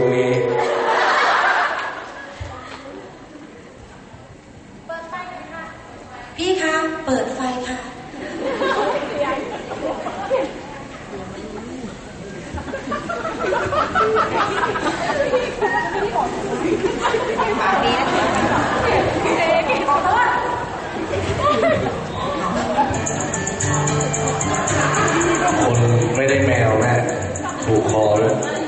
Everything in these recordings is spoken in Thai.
พี่คะ เปิดไฟค่ะ คนไม่ได้แมวแม่ถูกคอเลย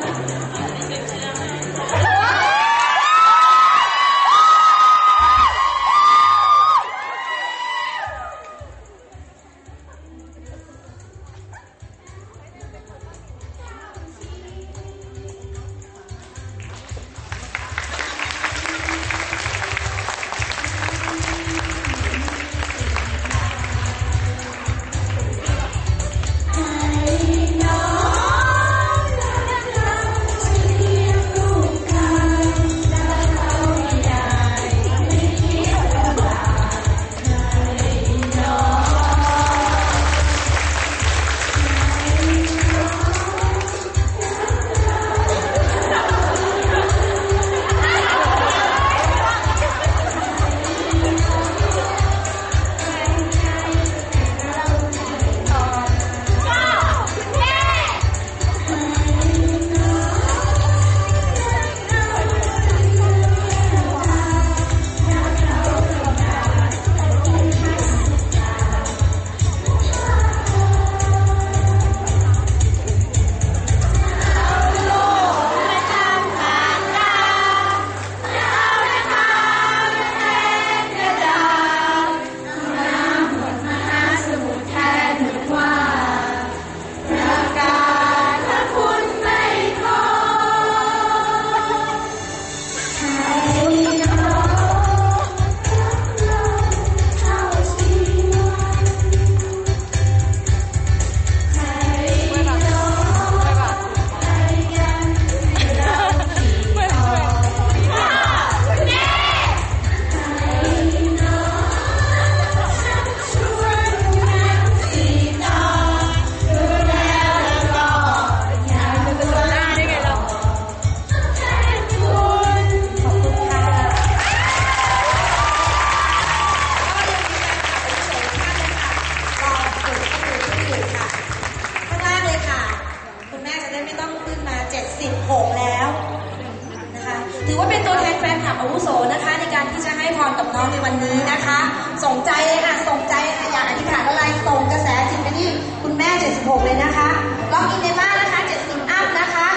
แฟนคลับอาวุโสนะคะ ในการที่จะให้พรกับน้องในวันนี้นะคะส่งใจเลยค่ะส่งใจค่ะอยากอธิษฐานอะไรส่งกระแสจิตไปที่คุณแม่ 76 เลยนะคะล็อกอินในบ้านนะคะ 70 อัพนะคะ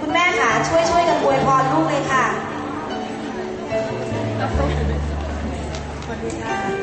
คุณแม่ค่ะช่วยช่วยกันอวยพรลูกเลยค่ะสวัสดีค่ะ